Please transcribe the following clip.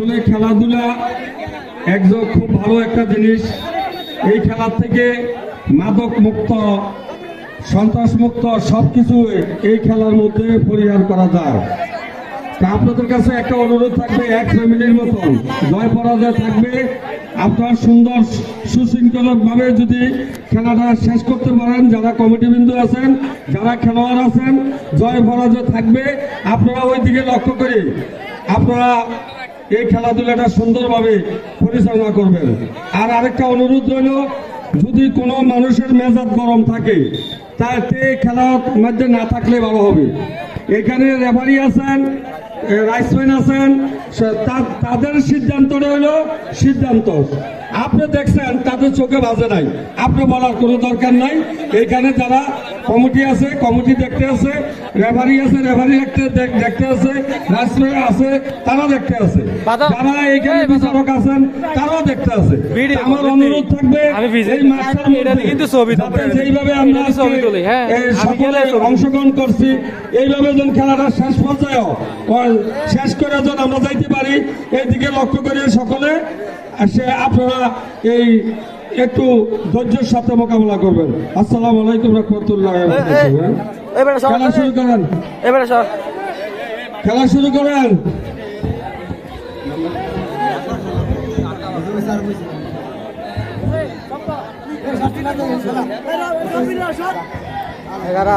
আসলে খেলাধুলা একদম খুব ভালো একটা জিনিস। এই খেলার থেকে মাদক মুক্ত, সন্ত্রাস মুক্ত সব কিছু এই খেলার মধ্যে পরিহার করা যায়। তা আপনাদের কাছে একটা অনুরোধ থাকবে, এক ফ্যামিলির মতন। জয় পরাজয় থাকবে। আপনার সুন্দর, সুশৃঙ্খলভাবে যদি খেলাটা শেষ করতে পারেন, যারা কমিটি বিন্দু আছেন, যারা খেলোয়াড় আছেন, জয় পরাজয় থাকবে। আপনারা ওই দিকে লক্ষ্য করে আপনারা এই খেলাধুলাটা সুন্দরভাবে পরিচালনা করবেন আর আরেকটা অনুরোধ রইল, যদি কোনো মানুষের মেজাজ গরম থাকে তাতে খেলার মধ্যে না থাকলে ভালো হবে। এখানে রেফারি আছেন রাইসম্যান আছেন তাদের সিদ্ধান্ত রইল সিদ্ধান্ত। আপনি দেখছেন তাদের চোখে বাজে নাই আপনি বলার কোনো দরকার নাই এখানে যারা কমিটি আছে কমিটি দেখতে আছে রেফারি আছে রেফারি দেখতে দেখতে আছে রাইসম্যান আছে তারা দেখতে আছে যারা এখানে বিচারক আছেন তারাও দেখতে আছে আমার অনুরোধ থাকবে। যেইভাবে আমরা হ্যাঁ। সকলে। অংশগ্রহণ করছি এইভাবে যেন খেলাটা শেষ পর্যায়ে শেষ করে যেন আমরা যাইতে পারি এইদিকে লক্ষ্য করে সকলে সে আপনারা এই একটু ধৈর্যের সাথে মোকাবেলা করবেন। আসসালাম আলাইকুম রহমতুল্লাহ এবারে সর খেলা শুরু করেন। খেলা শুরু করেন। এগারো